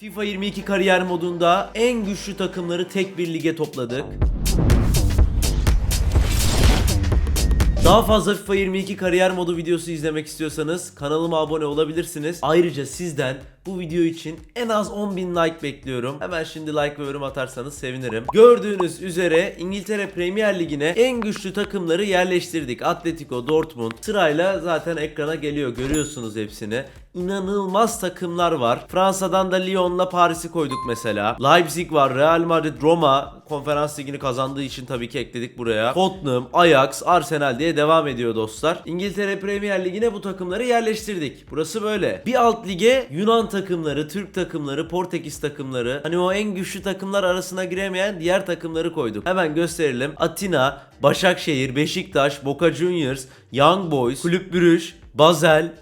FIFA 22 kariyer modunda en güçlü takımları tek bir lige topladık. Daha fazla FIFA 22 kariyer modu videosu izlemek istiyorsanız kanalıma abone olabilirsiniz. Ayrıca sizden bu video için en az 10.000 like bekliyorum. Hemen şimdi like ve yorum atarsanız sevinirim. Gördüğünüz üzere İngiltere Premier Ligi'ne en güçlü takımları yerleştirdik. Atletico, Dortmund sırayla zaten ekrana geliyor. Görüyorsunuz hepsini. İnanılmaz takımlar var. Fransa'dan da Lyon'la Paris'i koyduk mesela. Leipzig var, Real Madrid, Roma konferans ligini kazandığı için tabii ki ekledik buraya. Tottenham, Ajax, Arsenal diye devam ediyor dostlar. İngiltere Premier Ligi'ne bu takımları yerleştirdik. Burası böyle. Bir alt lige Yunan takımları, Türk takımları, Portekiz takımları, hani o en güçlü takımlar arasına giremeyen diğer takımları koyduk. Hemen gösterelim. Atina, Başakşehir, Beşiktaş, Boca Juniors, Young Boys, Kulüp Brüj, Basel,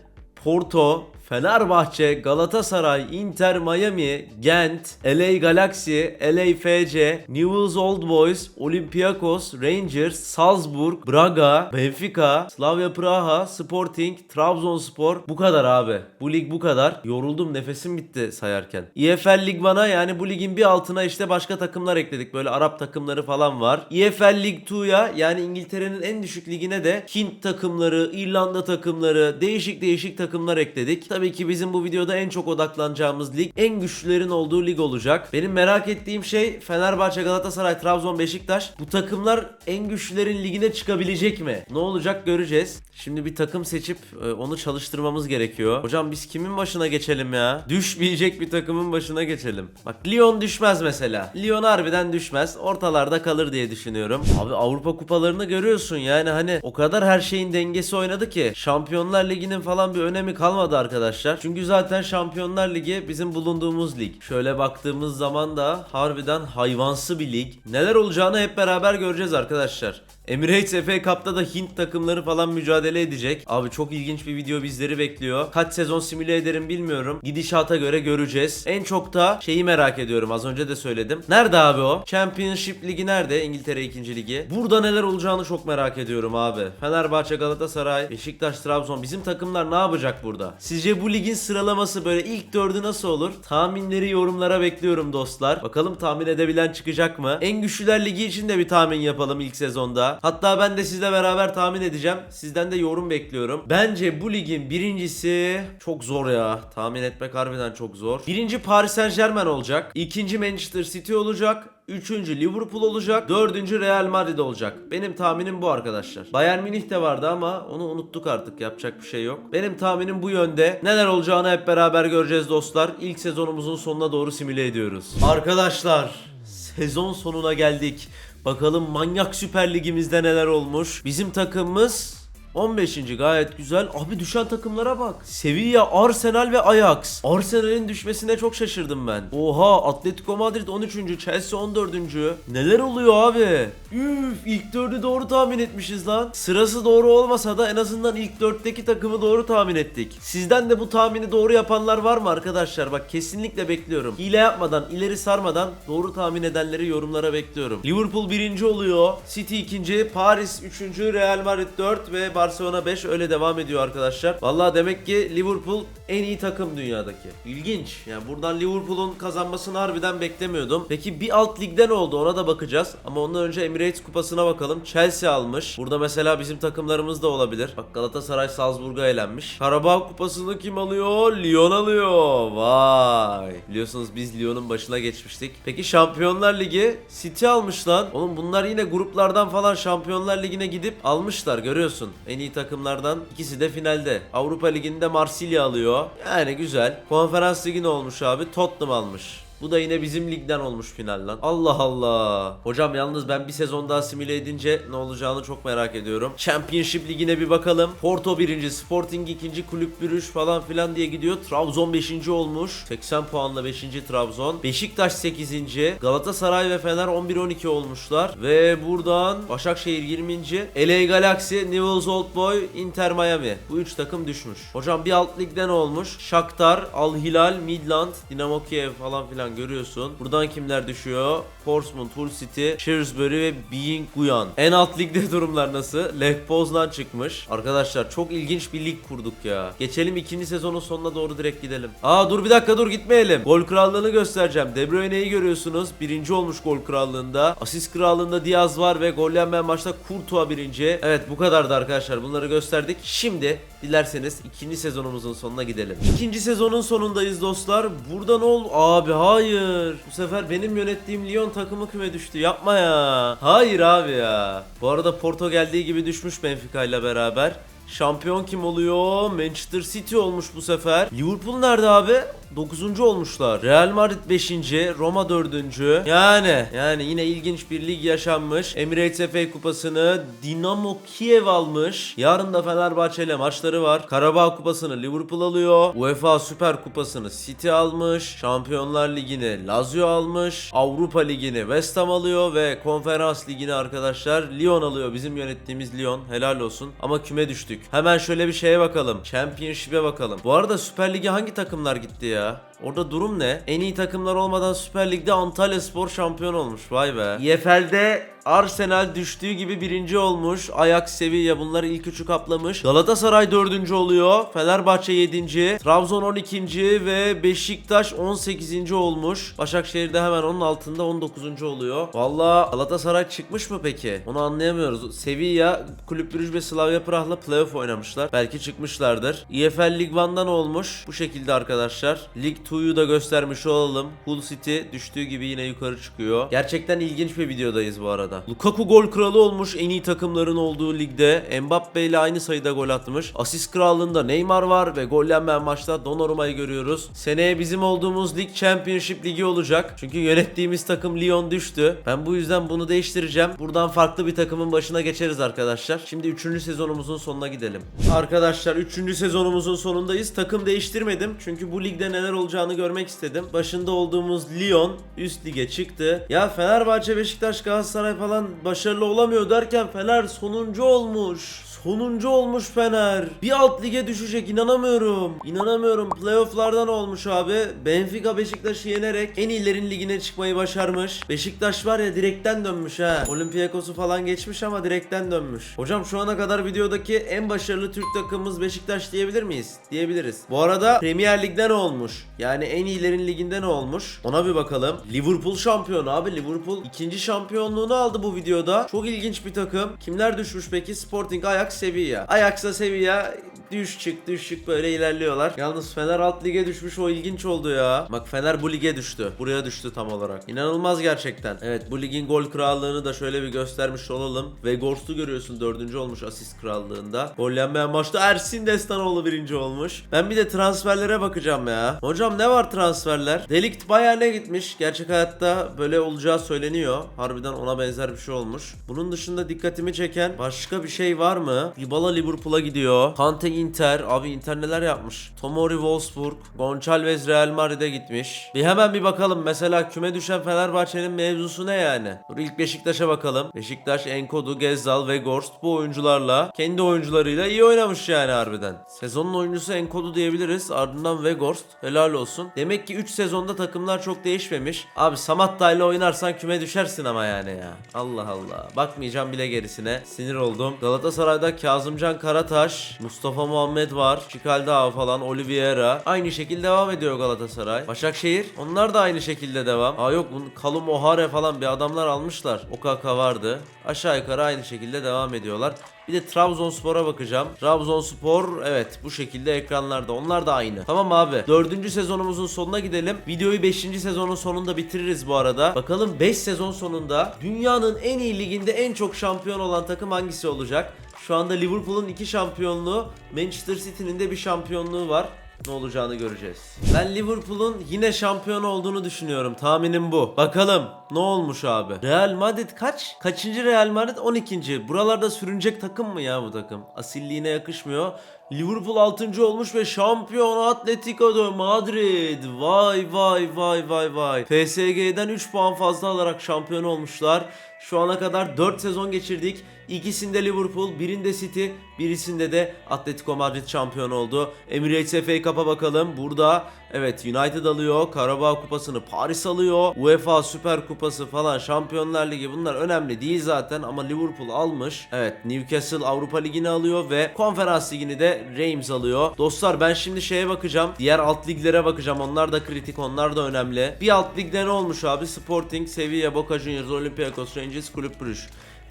Porto, Fenerbahçe, Galatasaray, Inter Miami, Gent, LA Galaxy, LA FC, Newell's Old Boys, Olympiakos, Rangers, Salzburg, Braga, Benfica, Slavia Praha, Sporting, Trabzonspor. Bu kadar abi. Bu lig bu kadar. Yoruldum nefesim bitti sayarken. EFL Lig bana yani bu ligin bir altına işte başka takımlar ekledik. Böyle Arap takımları falan var. EFL Lig 2'ya yani İngiltere'nin en düşük ligine de Hint takımları, İrlanda takımları, değişik değişik takımlar ekledik. Tabii ki bizim bu videoda en çok odaklanacağımız lig en güçlülerin olduğu lig olacak. Benim merak ettiğim şey Fenerbahçe, Galatasaray, Trabzon, Beşiktaş. Bu takımlar en güçlülerin ligine çıkabilecek mi? Ne olacak göreceğiz. Şimdi bir takım seçip e, onu çalıştırmamız gerekiyor. Hocam biz kimin başına geçelim ya? Düşmeyecek bir takımın başına geçelim. Bak Lyon düşmez mesela. Lyon harbiden düşmez. Ortalarda kalır diye düşünüyorum. Abi Avrupa kupalarını görüyorsun yani hani o kadar her şeyin dengesi oynadı ki Şampiyonlar Ligi'nin falan bir önemi kalmadı arkadaşlar. Çünkü zaten Şampiyonlar Ligi bizim bulunduğumuz lig. Şöyle baktığımız zaman da harbiden hayvansı bir lig. Neler olacağını hep beraber göreceğiz arkadaşlar. Emirates FA Cup'ta da Hint takımları falan mücadele edecek. Abi çok ilginç bir video bizleri bekliyor. Kaç sezon simüle ederim bilmiyorum. Gidişata göre göreceğiz. En çok da şeyi merak ediyorum. Az önce de söyledim. Nerede abi o? Championship Ligi nerede? İngiltere 2. Ligi. Burada neler olacağını çok merak ediyorum abi. Fenerbahçe, Galatasaray, Beşiktaş, Trabzon. Bizim takımlar ne yapacak burada? Sizce bu ligin sıralaması böyle ilk dördü nasıl olur? Tahminleri yorumlara bekliyorum dostlar. Bakalım tahmin edebilen çıkacak mı? En güçlüler ligi için de bir tahmin yapalım ilk sezonda. Hatta ben de sizle beraber tahmin edeceğim. Sizden de yorum bekliyorum. Bence bu ligin birincisi çok zor ya. Tahmin etmek harbiden çok zor. Birinci Paris Saint Germain olacak. İkinci Manchester City olacak. Üçüncü Liverpool olacak. Dördüncü Real Madrid olacak. Benim tahminim bu arkadaşlar. Bayern Münih de vardı ama onu unuttuk artık. Yapacak bir şey yok. Benim tahminim bu yönde. Neler olacağını hep beraber göreceğiz dostlar. İlk sezonumuzun sonuna doğru simüle ediyoruz. Arkadaşlar sezon sonuna geldik. Bakalım manyak süper ligimizde neler olmuş. Bizim takımımız 15. gayet güzel. Abi düşen takımlara bak. Sevilla, Arsenal ve Ajax. Arsenal'in düşmesine çok şaşırdım ben. Oha Atletico Madrid 13. Chelsea 14. Neler oluyor abi? Üf ilk dördü doğru tahmin etmişiz lan. Sırası doğru olmasa da en azından ilk dörtteki takımı doğru tahmin ettik. Sizden de bu tahmini doğru yapanlar var mı arkadaşlar? Bak kesinlikle bekliyorum. Hile yapmadan, ileri sarmadan doğru tahmin edenleri yorumlara bekliyorum. Liverpool birinci oluyor. City ikinci, Paris üçüncü, Real Madrid 4 ve Barcelona 5 öyle devam ediyor arkadaşlar. Vallahi demek ki Liverpool en iyi takım dünyadaki. İlginç. Yani buradan Liverpool'un kazanmasını harbiden beklemiyordum. Peki bir alt ligde ne oldu ona da bakacağız. Ama ondan önce Emirates kupasına bakalım. Chelsea almış. Burada mesela bizim takımlarımız da olabilir. Bak Galatasaray Salzburg'a elenmiş. Karabağ kupasını kim alıyor? Lyon alıyor. Vay. Biliyorsunuz biz Lyon'un başına geçmiştik. Peki Şampiyonlar Ligi City almış lan. Oğlum bunlar yine gruplardan falan Şampiyonlar Ligi'ne gidip almışlar görüyorsun. En iyi takımlardan ikisi de finalde. Avrupa Ligi'nde Marsilya alıyor. Yani güzel. Konferans Ligi ne olmuş abi? Tottenham almış. Bu da yine bizim ligden olmuş final lan. Allah Allah. Hocam yalnız ben bir sezon daha simüle edince ne olacağını çok merak ediyorum. Championship ligine bir bakalım. Porto birinci, Sporting ikinci, Kulüp Brüj falan filan diye gidiyor. Trabzon 5. olmuş. 80 puanla 5. Trabzon. Beşiktaş 8. Galatasaray ve Fener 11-12 olmuşlar. Ve buradan Başakşehir 20. LA Galaxy, Newell's Old Boy, Inter Miami. Bu 3 takım düşmüş. Hocam bir alt ligden olmuş. Shakhtar, Al Hilal, Midland, Dinamo Kiev falan filan an görüyorsun. Buradan kimler düşüyor? Portsmouth, Hull City, Shrewsbury ve Being Guyan. En alt ligde durumlar nasıl? Lech Poznan çıkmış. Arkadaşlar çok ilginç bir lig kurduk ya. Geçelim ikinci sezonun sonuna doğru direkt gidelim. Aa dur bir dakika dur gitmeyelim. Gol krallığını göstereceğim. De Bruyne'yi görüyorsunuz. Birinci olmuş gol krallığında. Asist krallığında Diaz var ve gol yenmeyen maçta Courtois birinci. Evet bu kadardı arkadaşlar. Bunları gösterdik. Şimdi dilerseniz ikinci sezonumuzun sonuna gidelim. İkinci sezonun sonundayız dostlar. Burada ne oldu? Abi hayır. Bu sefer benim yönettiğim Lyon takımı küme düştü. Yapma ya. Hayır abi ya. Bu arada Porto geldiği gibi düşmüş Benfica ile beraber. Şampiyon kim oluyor? Manchester City olmuş bu sefer. Liverpool nerede abi? 9. olmuşlar. Real Madrid 5. Roma 4. Yani yani yine ilginç bir lig yaşanmış. Emirates FA kupasını Dinamo Kiev almış. Yarın da Fenerbahçe ile maçları var. Karabağ kupasını Liverpool alıyor. UEFA Süper Kupasını City almış. Şampiyonlar Ligi'ni Lazio almış. Avrupa Ligi'ni West Ham alıyor ve Konferans Ligi'ni arkadaşlar Lyon alıyor. Bizim yönettiğimiz Lyon. Helal olsun. Ama küme düştük. Hemen şöyle bir şeye bakalım. Championship'e bakalım. Bu arada Süper Lig'e hangi takımlar gitti ya? Orada durum ne? En iyi takımlar olmadan Süper Lig'de Antalya Spor şampiyon olmuş. Vay be. EFL'de Arsenal düştüğü gibi birinci olmuş. Ajax, Sevilla bunları ilk üçü kaplamış. Galatasaray dördüncü oluyor. Fenerbahçe yedinci. Trabzon 12. ve Beşiktaş 18. olmuş. Başakşehir de hemen onun altında 19. oluyor. Valla Galatasaray çıkmış mı peki? Onu anlayamıyoruz. Sevilla, Kulüp Brüj ve Slavia Prah'la playoff oynamışlar. Belki çıkmışlardır. EFL Lig 1'dan olmuş. Bu şekilde arkadaşlar. Lig 2'yu da göstermiş olalım. Hull City düştüğü gibi yine yukarı çıkıyor. Gerçekten ilginç bir videodayız bu arada. Lukaku gol kralı olmuş en iyi takımların olduğu ligde. Mbappe ile aynı sayıda gol atmış. Asist krallığında Neymar var ve gol yenmeyen maçta Donnarumma'yı görüyoruz. Seneye bizim olduğumuz lig Championship ligi olacak. Çünkü yönettiğimiz takım Lyon düştü. Ben bu yüzden bunu değiştireceğim. Buradan farklı bir takımın başına geçeriz arkadaşlar. Şimdi 3. sezonumuzun sonuna gidelim. Arkadaşlar 3. sezonumuzun sonundayız. Takım değiştirmedim. Çünkü bu ligde neler olacağını görmek istedim. Başında olduğumuz Lyon üst lige çıktı. Ya Fenerbahçe, Beşiktaş, Galatasaray falan başarılı olamıyor derken Fener sonuncu olmuş. Sonuncu olmuş Fener. Bir alt lige düşecek inanamıyorum. İnanamıyorum. Playoff'lardan olmuş abi. Benfica Beşiktaş'ı yenerek en iyilerin ligine çıkmayı başarmış. Beşiktaş var ya direkten dönmüş ha. Olympiakos'u falan geçmiş ama direkten dönmüş. Hocam şu ana kadar videodaki en başarılı Türk takımımız Beşiktaş diyebilir miyiz? Diyebiliriz. Bu arada Premier Lig'de ne olmuş? Yani en iyilerin liginde ne olmuş? Ona bir bakalım. Liverpool şampiyonu abi. Liverpool ikinci şampiyonluğunu aldı bu videoda. Çok ilginç bir takım. Kimler düşmüş peki? Sporting, Ajax, Sevilla. Ajax'la Sevilla düş çık düş çık böyle ilerliyorlar. Yalnız Fener alt lige düşmüş o ilginç oldu ya. Bak Fener bu lige düştü. Buraya düştü tam olarak. İnanılmaz gerçekten. Evet bu ligin gol krallığını da şöyle bir göstermiş olalım. Ve Gorst'u görüyorsun dördüncü olmuş asist krallığında. Gol maçta Ersin Destanoğlu birinci olmuş. Ben bir de transferlere bakacağım ya. Hocam ne var transferler? Delikt Bayern'e gitmiş. Gerçek hayatta böyle olacağı söyleniyor. Harbiden ona benzer bir şey olmuş. Bunun dışında dikkatimi çeken başka bir şey var mı? Dybala Liverpool'a gidiyor. Kante Inter. Abi Inter neler yapmış? Tomori Wolfsburg. Gonçalves Real Madrid'e gitmiş. Bir hemen bir bakalım. Mesela küme düşen Fenerbahçe'nin mevzusu ne yani? Dur ilk Beşiktaş'a bakalım. Beşiktaş, Enkodu, Gezzal ve Gorst bu oyuncularla kendi oyuncularıyla iyi oynamış yani harbiden. Sezonun oyuncusu Enkodu diyebiliriz. Ardından Vegorst. Helal olsun. Demek ki 3 sezonda takımlar çok değişmemiş. Abi Samatta ile oynarsan küme düşersin ama yani ya. Allah Allah. Bakmayacağım bile gerisine. Sinir oldum. Galatasaray'da Kazımcan Karataş, Mustafa Muhammed var. Çikaldao falan, Oliveira. Aynı şekilde devam ediyor Galatasaray. Başakşehir. Onlar da aynı şekilde devam. Aa yok bunu Kalum Ohare falan bir adamlar almışlar. OKK vardı. Aşağı yukarı aynı şekilde devam ediyorlar. Bir de Trabzonspor'a bakacağım. Trabzonspor evet bu şekilde ekranlarda. Onlar da aynı. Tamam abi. Dördüncü sezonumuzun sonuna gidelim. Videoyu 5. sezonun sonunda bitiririz bu arada. Bakalım 5 sezon sonunda dünyanın en iyi liginde en çok şampiyon olan takım hangisi olacak? Şu anda Liverpool'un 2 şampiyonluğu, Manchester City'nin de bir şampiyonluğu var. Ne olacağını göreceğiz. Ben Liverpool'un yine şampiyon olduğunu düşünüyorum. Tahminim bu. Bakalım ne olmuş abi? Real Madrid kaç? Kaçıncı Real Madrid? 12. Buralarda sürünecek takım mı ya bu takım? Asilliğine yakışmıyor. Liverpool 6. olmuş ve şampiyon Atletico de Madrid. Vay vay vay vay vay. PSG'den 3 puan fazla alarak şampiyon olmuşlar. Şu ana kadar 4 sezon geçirdik. İkisinde Liverpool, birinde City, birisinde de Atletico Madrid şampiyon oldu. Emirates FA Cup'a bakalım. Burada Evet United alıyor. Karabağ Kupası'nı Paris alıyor. UEFA Süper Kupası falan Şampiyonlar Ligi bunlar önemli değil zaten ama Liverpool almış. Evet Newcastle Avrupa Ligi'ni alıyor ve Konferans Ligi'ni de Reims alıyor. Dostlar ben şimdi şeye bakacağım. Diğer alt liglere bakacağım. Onlar da kritik, onlar da önemli. Bir alt ligde ne olmuş abi? Sporting, Sevilla, Boca Juniors, Olympiakos, Rangers, Kulüp Brugge.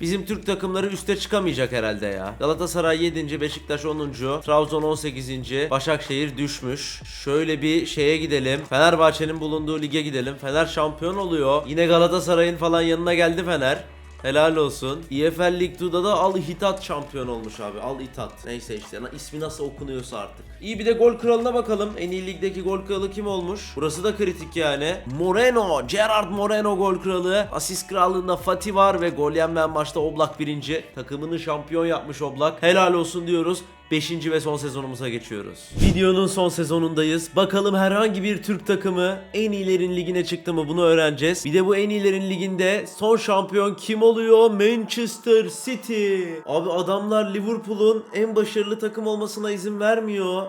Bizim Türk takımları üste çıkamayacak herhalde ya. Galatasaray 7. Beşiktaş 10. Trabzon 18. Başakşehir düşmüş. Şöyle bir şeye gidelim. Fenerbahçe'nin bulunduğu lige gidelim. Fener şampiyon oluyor. Yine Galatasaray'ın falan yanına geldi Fener. Helal olsun. EFL Lig 2'da da Al Hitat şampiyon olmuş abi. Al Hitat. Neyse işte ismi nasıl okunuyorsa artık. İyi bir de gol kralına bakalım. En iyi ligdeki gol kralı kim olmuş? Burası da kritik yani. Moreno. Gerard Moreno gol kralı. Asist krallığında Fatih var ve gol yenmeyen maçta Oblak birinci. Takımını şampiyon yapmış Oblak. Helal olsun diyoruz. 5. ve son sezonumuza geçiyoruz. Videonun son sezonundayız. Bakalım herhangi bir Türk takımı en iyilerin ligine çıktı mı bunu öğreneceğiz. Bir de bu en iyilerin liginde son şampiyon kim oluyor? Manchester City. Abi adamlar Liverpool'un en başarılı takım olmasına izin vermiyor.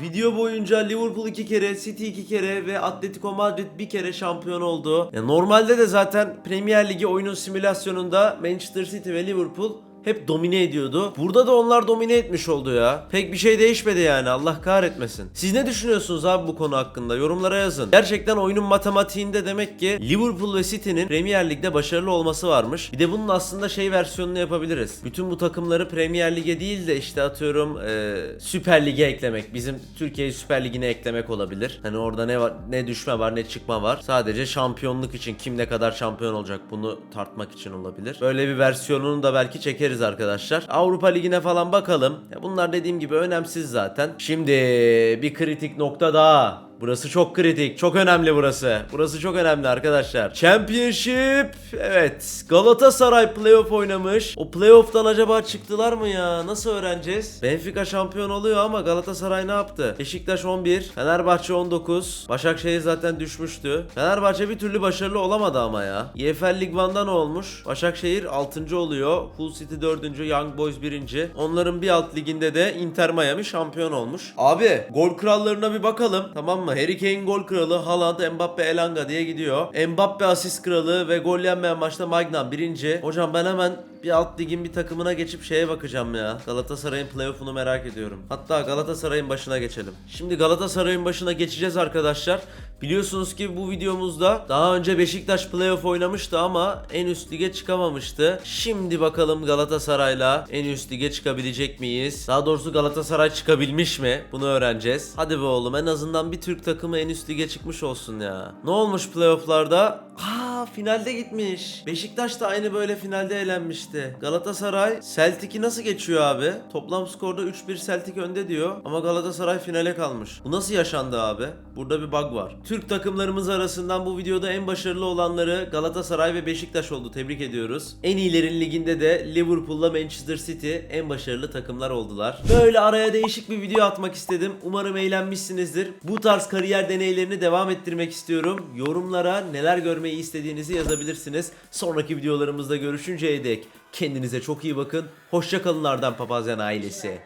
Video boyunca Liverpool iki kere, City iki kere ve Atletico Madrid bir kere şampiyon oldu. Ya normalde de zaten Premier Ligi oyunun simülasyonunda Manchester City ve Liverpool hep domine ediyordu. Burada da onlar domine etmiş oldu ya. Pek bir şey değişmedi yani Allah kahretmesin. Siz ne düşünüyorsunuz abi bu konu hakkında? Yorumlara yazın. Gerçekten oyunun matematiğinde demek ki Liverpool ve City'nin Premier Lig'de başarılı olması varmış. Bir de bunun aslında şey versiyonunu yapabiliriz. Bütün bu takımları Premier Lig'e değil de işte atıyorum e, Süper Lig'e eklemek. Bizim Türkiye Süper Ligi'ne eklemek olabilir. Hani orada ne var ne düşme var ne çıkma var. Sadece şampiyonluk için kim ne kadar şampiyon olacak bunu tartmak için olabilir. Böyle bir versiyonunu da belki çekeriz arkadaşlar. Avrupa Ligi'ne falan bakalım. Bunlar dediğim gibi önemsiz zaten. Şimdi bir kritik nokta daha. Burası çok kritik. Çok önemli burası. Burası çok önemli arkadaşlar. Championship. Evet. Galatasaray playoff oynamış. O playoff'tan acaba çıktılar mı ya? Nasıl öğreneceğiz? Benfica şampiyon oluyor ama Galatasaray ne yaptı? Beşiktaş 11. Fenerbahçe 19. Başakşehir zaten düşmüştü. Fenerbahçe bir türlü başarılı olamadı ama ya. EFL Lig 1'da ne olmuş? Başakşehir 6. oluyor. Hull City 4. Young Boys 1. Onların bir alt liginde de Inter Miami şampiyon olmuş. Abi gol krallarına bir bakalım. Tamam mı? Harry Kane gol kralı, Haaland, Mbappe, Elanga diye gidiyor. Mbappe asist kralı ve gol yenmeyen maçta Magnan birinci. Hocam ben hemen bir alt ligin bir takımına geçip şeye bakacağım ya. Galatasaray'ın playoff'unu merak ediyorum. Hatta Galatasaray'ın başına geçelim. Şimdi Galatasaray'ın başına geçeceğiz arkadaşlar. Biliyorsunuz ki bu videomuzda daha önce Beşiktaş playoff oynamıştı ama en üst lige çıkamamıştı. Şimdi bakalım Galatasaray'la en üst lige çıkabilecek miyiz? Daha doğrusu Galatasaray çıkabilmiş mi? Bunu öğreneceğiz. Hadi be oğlum en azından bir Türk takımı en üst lige çıkmış olsun ya. Ne olmuş playoff'larda? Aa finalde gitmiş. Beşiktaş da aynı böyle finalde elenmişti. Galatasaray Celtic'i nasıl geçiyor abi? Toplam skorda 3-1 Celtic önde diyor ama Galatasaray finale kalmış. Bu nasıl yaşandı abi? Burada bir bug var. Türk takımlarımız arasından bu videoda en başarılı olanları Galatasaray ve Beşiktaş oldu. Tebrik ediyoruz. En iyilerin liginde de Liverpool'la Manchester City en başarılı takımlar oldular. Böyle araya değişik bir video atmak istedim. Umarım eğlenmişsinizdir. Bu tarz kariyer deneylerini devam ettirmek istiyorum. Yorumlara neler görmeyi istediğinizi yazabilirsiniz. Sonraki videolarımızda görüşünceye dek kendinize çok iyi bakın. Hoşçakalın Ardan Papazyan ailesi.